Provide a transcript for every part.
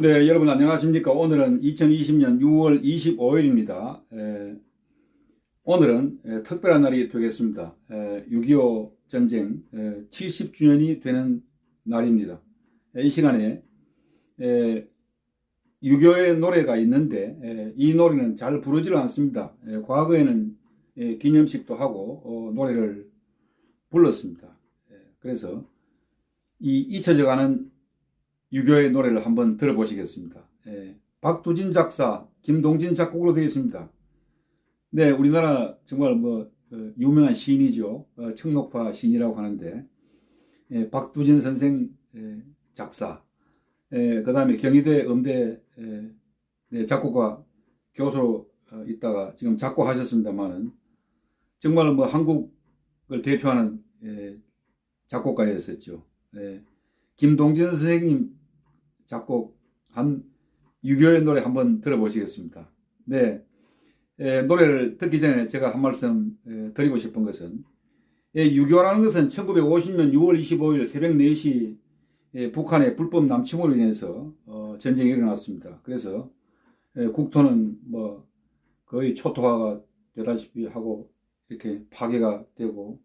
네, 여러분 안녕하십니까? 오늘은 2020년 6월 25일입니다. 오늘은 에, 특별한 날이 되겠습니다. 6.25 전쟁 70주년이 되는 날입니다. 에, 이 시간에 6.25의 노래가 있는데 에, 이 노래는 잘 부르지를 않습니다. 에, 과거에는 에, 기념식도 하고 어, 노래를 불렀습니다. 에, 그래서 이 잊혀져가는 유교의 노래를 한번 들어보시겠습니다. 예, 박두진 작사, 김동진 작곡으로 되어 있습니다. 네, 우리나라 정말 뭐 어, 유명한 시인이죠. 어, 청록파 시인이라고 하는데 예, 박두진 선생 예, 작사, 예, 그 다음에 경희대 음대 예, 네, 작곡가 교수로 어, 있다가 지금 작곡하셨습니다만은 정말 뭐 한국을 대표하는 예, 작곡가였었죠. 예, 김동진 선생님 작곡한 유교의 노래 한번 들어보시겠습니다. 네. 에, 노래를 듣기 전에 제가 한 말씀 에, 드리고 싶은 것은 에, 유교라는 것은 1950년 6월 25일 새벽 4시 에, 북한의 불법 남침으로 인해서 어, 전쟁이 일어났습니다. 그래서 에, 국토는 뭐 거의 초토화가 되다시피 하고 이렇게 파괴가 되고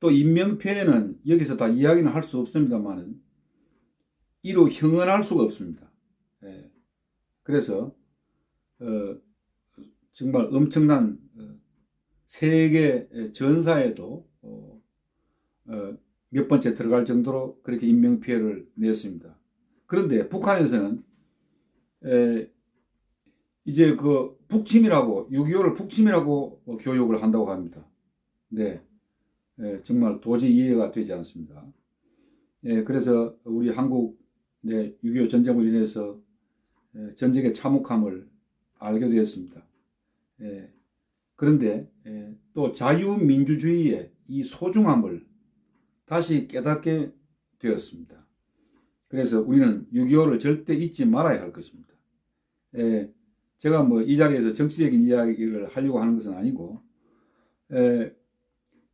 또 인명피해는 여기서 다 이야기는 할 수 없습니다만은 이로 형언할 수가 없습니다. 예. 그래서 어, 정말 엄청난 어, 세계 전사에도 어, 어, 몇 번째 들어갈 정도로 그렇게 인명 피해를 냈습니다. 그런데 북한에서는 에, 이제 그 북침이라고 6.25를 북침이라고 교육을 한다고 합니다. 네, 에, 정말 도저히 이해가 되지 않습니다. 예, 그래서 우리 한국 네, 6.25 전쟁으로 인해서 예, 전쟁의 참혹함을 알게 되었습니다. 예, 그런데 예, 또 자유민주주의의 이 소중함을 다시 깨닫게 되었습니다. 그래서 우리는 6.25를 절대 잊지 말아야 할 것입니다. 예, 제가 뭐 이 자리에서 정치적인 이야기를 하려고 하는 것은 아니고, 예,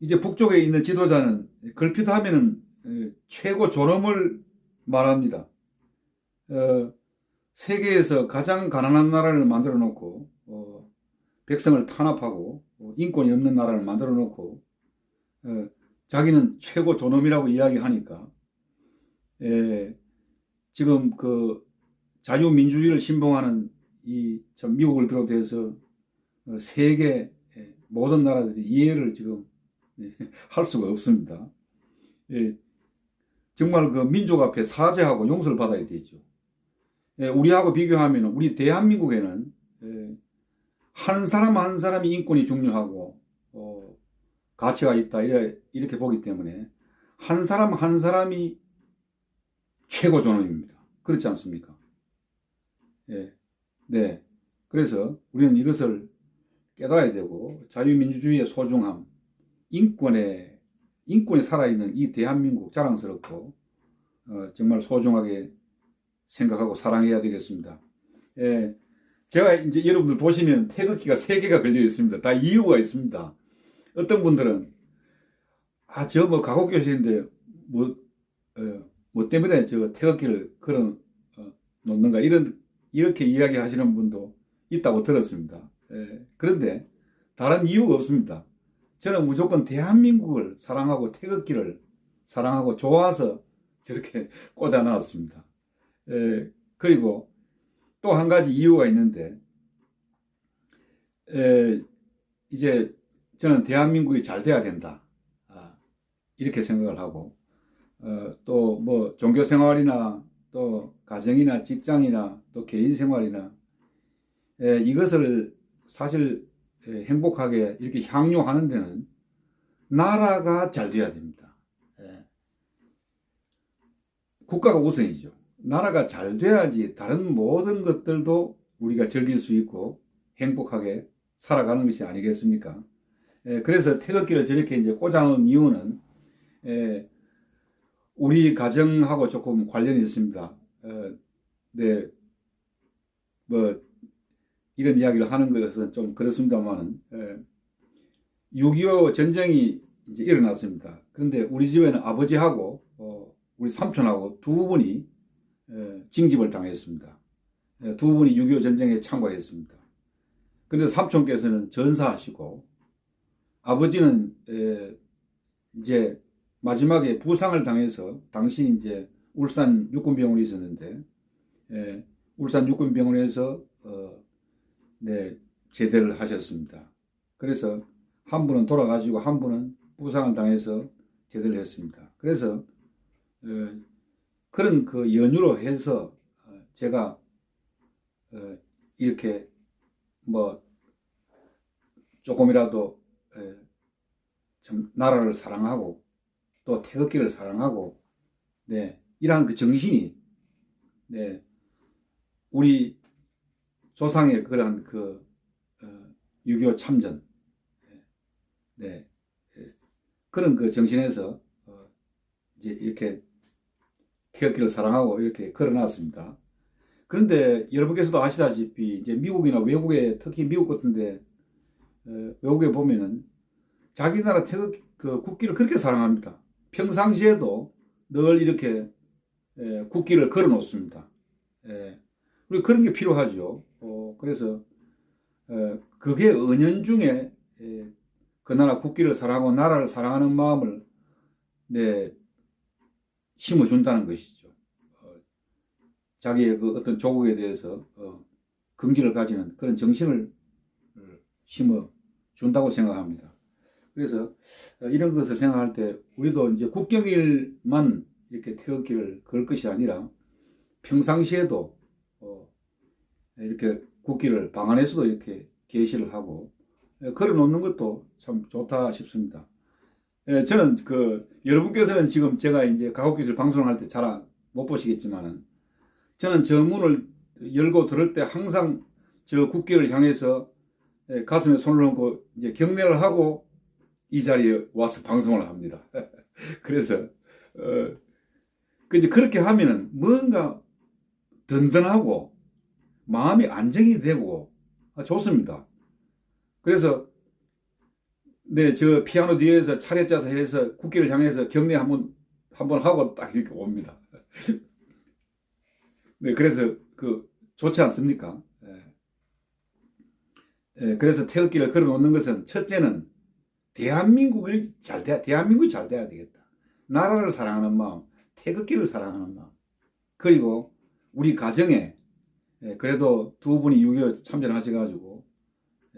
이제 북쪽에 있는 지도자는 걸핏하면은 예, 최고 존엄을 말합니다. 어, 세계에서 가장 가난한 나라를 만들어 놓고 어, 백성을 탄압하고 어, 인권이 없는 나라를 만들어 놓고 어, 자기는 최고 존엄이라고 이야기하니까 예, 지금 그 자유민주주의를 신봉하는 이 미국을 비롯해서 어, 세계 모든 나라들이 이해를 지금 할 수가 없습니다. 예, 정말 그 민족 앞에 사죄하고 용서를 받아야 되죠. 예, 우리하고 비교하면 우리 대한민국에는 예, 한 사람 한 사람이 인권이 중요하고 어, 가치가 있다 이렇게 보기 때문에 한 사람 한 사람이 최고 존엄입니다. 그렇지 않습니까? 예, 네. 그래서 우리는 이것을 깨달아야 되고 자유민주주의의 소중함, 인권의 인권이 살아있는 이 대한민국 자랑스럽고 어, 정말 소중하게 생각하고 사랑해야 되겠습니다. 예, 제가 이제 여러분들 보시면 태극기가 세 개가 걸려 있습니다. 다 이유가 있습니다. 어떤 분들은 아 저 뭐 가곡 교실인데 뭐, 어, 뭐 때문에 저 태극기를 걸어 어, 놓는가 이런 이렇게 이야기하시는 분도 있다고 들었습니다. 예, 그런데 다른 이유가 없습니다. 저는 무조건 대한민국을 사랑하고 태극기를 사랑하고 좋아서 저렇게 꽂아 놨습니다. 에, 그리고 또 한 가지 이유가 있는데, 에, 이제 저는 대한민국이 잘 돼야 된다. 아, 이렇게 생각을 하고, 어, 또뭐 종교 생활이나 또 가정이나 직장이나 또 개인 생활이나 에, 이것을 사실 에, 행복하게 이렇게 향유하는 데는 나라가 잘 돼야 됩니다. 에. 국가가 우선이죠. 나라가 잘 돼야지 다른 모든 것들도 우리가 즐길 수 있고 행복하게 살아가는 것이 아니겠습니까? 예, 그래서 태극기를 저렇게 이제 꽂아놓은 이유는 예, 우리 가정하고 조금 관련이 있습니다. 어, 네, 뭐 이런 이야기를 하는 것은 좀 그렇습니다만은 예, 6.25 전쟁이 이제 일어났습니다. 그런데 우리 집에는 아버지하고 어, 우리 삼촌하고 두 분이 에, 징집을 당했습니다. 에, 두 분이 6.25 전쟁에 참가했습니다. 근데 삼촌께서는 전사하시고 아버지는 에, 이제 마지막에 부상을 당해서 당시 이제 울산 육군병원에 있었는데 에, 울산 육군병원에서 어, 네, 제대를 하셨습니다. 그래서 한 분은 돌아가시고 한 분은 부상을 당해서 제대를 했습니다. 그래서 어, 그런 그 연유로 해서 어, 제가 어, 이렇게 뭐 조금이라도 에, 참 나라를 사랑하고 또 태극기를 사랑하고 네 이러한 그 정신이 네 우리 조상의 그런 그 어, 6.25 참전 네 예, 그런 그 정신에서 어, 이제 이렇게 태극기를 사랑하고 이렇게 걸어놨습니다. 그런데 여러분께서도 아시다시피 이제 미국이나 외국에 특히 미국 같은데 어, 외국에 보면은 자기 나라 태극 그 국기를 그렇게 사랑합니다. 평상시에도 늘 이렇게 에, 국기를 걸어 놓습니다. 예. 우리 그런 게 필요하죠. 어, 그래서 에, 그게 은연 중에 에, 그 나라 국기를 사랑하고 나라를 사랑하는 마음을 네, 심어준다는 것이죠. 어, 자기의 그 어떤 조국에 대해서 어, 긍지를 가지는 그런 정신을 어, 심어준다고 생각합니다. 그래서 어, 이런 것을 생각할 때 우리도 이제 국경일만 이렇게 태극기를 걸 것이 아니라 평상시에도 어, 이렇게 국기를 방 안에서도 이렇게 게시를 하고 예, 걸어 놓는 것도 참 좋다 싶습니다. 예, 저는 그 여러분께서는 지금 제가 이제 가옥기술 방송을 할때 잘 못 보시겠지만은 저는 저 문을 열고 들을 때 항상 저 국기를 향해서 예, 가슴에 손을 얹고 이제 경례를 하고 이 자리에 와서 방송을 합니다. 그래서 어, 그 이제 그렇게 하면은 뭔가 든든하고 마음이 안정이 되고 아, 좋습니다. 그래서 네, 저 피아노 뒤에서 차례 짜서 해서 국기를 향해서 경례 한번 한번 하고 딱 이렇게 옵니다. 네, 그래서 그 좋지 않습니까? 예. 예, 그래서 태극기를 걸어 놓는 것은 첫째는 대한민국을 잘 돼, 대한민국이 잘 돼야 되겠다. 나라를 사랑하는 마음, 태극기를 사랑하는 마음. 그리고 우리 가정에 예, 그래도 두 분이 6.25 참전하셔가지고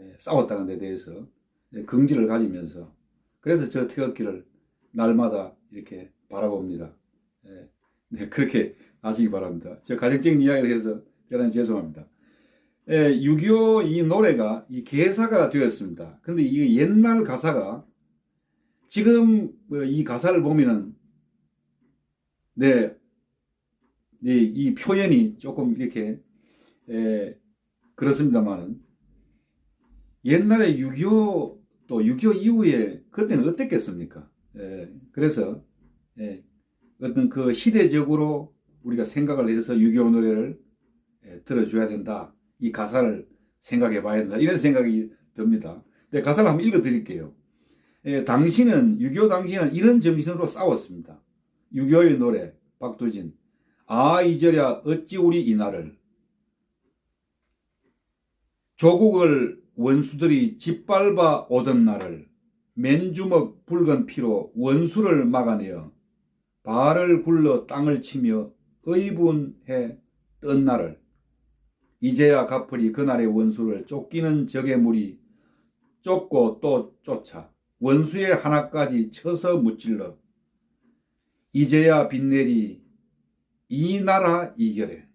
예, 싸웠다는 데 대해서 예, 긍지를 가지면서 그래서 저 태극기를 날마다 이렇게 바라봅니다. 예, 네, 그렇게 아시기 바랍니다. 저 가정적인 이야기를 해서 대단히 죄송합니다. 예, 6.25 이 노래가 이 개사가 되었습니다. 근데 이 옛날 가사가 지금 뭐이 가사를 보면은 네, 이, 이 표현이 조금 이렇게 에, 그렇습니다만은 옛날에 6.25 또 6.25 이후에 그때는 어땠겠습니까? 에, 그래서 에, 어떤 그 시대적으로 우리가 생각을 해서 6.25 노래를 에, 들어줘야 된다. 이 가사를 생각해 봐야 된다. 이런 생각이 듭니다. 네, 가사를 한번 읽어 드릴게요. 에, 당신은, 6.25 당신은 이런 정신으로 싸웠습니다. 6.25의 노래, 박두진. 아, 잊으랴, 어찌 우리 이날을. 조국을 원수들이 짓밟아 오던 날을 맨주먹 붉은 피로 원수를 막아내어 발을 굴러 땅을 치며 의분해 뜬 날을. 이제야 갚으리 그날의 원수를 쫓기는 적의 물이 쫓고 또 쫓아 원수의 하나까지 쳐서 무찔러. 이제야 빛내리 이 나라 이결에.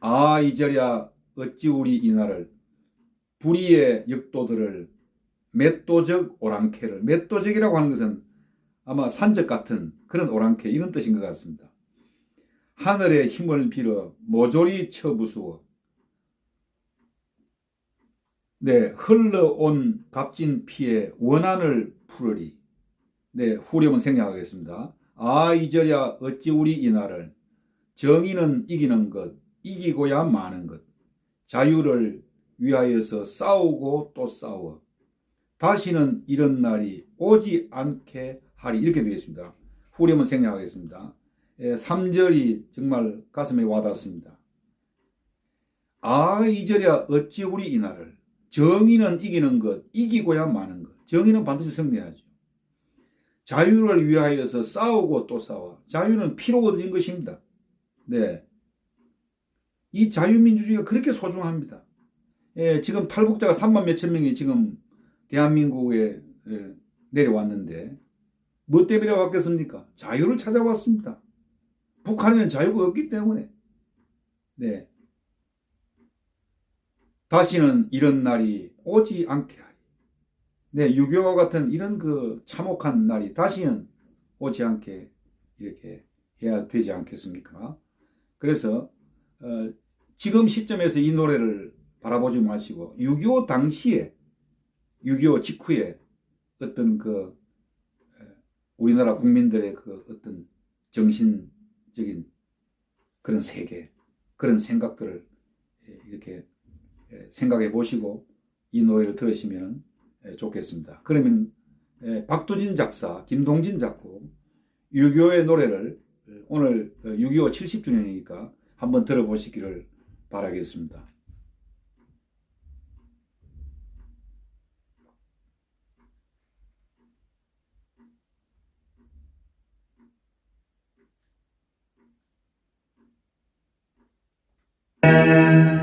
아 이제야 어찌 우리 이 나를 불의의 역도들을 맷도적 오랑캐를 맷도적이라고 하는 것은 아마 산적 같은 그런 오랑캐 이런 뜻인 것 같습니다. 하늘의 힘을 빌어 모조리 쳐부수어 네 흘러온 값진 피에 원한을 풀으리 네 후렴은 생략하겠습니다. 아 이저야 어찌 우리 이날을 정의는 이기는 것 이기고야 마는 것 자유를 위하여서 싸우고 또 싸워 다시는 이런 날이 오지 않게 하리 이렇게 되겠습니다. 후렴은 생략하겠습니다. 예, 3절이 정말 가슴에 와닿습니다. 아 이절이야 어찌 우리 이날을 정의는 이기는 것 이기고야 마는 것 정의는 반드시 승리하죠. 자유를 위하여서 싸우고 또 싸워 자유는 피로 얻어진 것입니다. 네. 이 자유민주주의가 그렇게 소중합니다. 예, 지금 탈북자가 3만 몇천 명이 지금 대한민국에 예, 내려왔는데 뭐 때문에 왔겠습니까? 자유를 찾아왔습니다. 북한에는 자유가 없기 때문에. 네. 다시는 이런 날이 오지 않게 하리. 네, 6.25와 같은 이런 그 참혹한 날이 다시는 오지 않게 이렇게 해야 되지 않겠습니까? 그래서 어, 지금 시점에서 이 노래를 바라보지 마시고 6.25 당시에 6.25 직후에 어떤 그 에, 우리나라 국민들의 그 어떤 정신적인 그런 세계 그런 생각들을 예, 이렇게 예, 생각해 보시고 이 노래를 들으시면 예, 좋겠습니다. 그러면 예, 박두진 작사, 김동진 작곡, 6.25의 노래를 오늘 6.25 70주년이니까 한번 들어보시기를 바라겠습니다. 어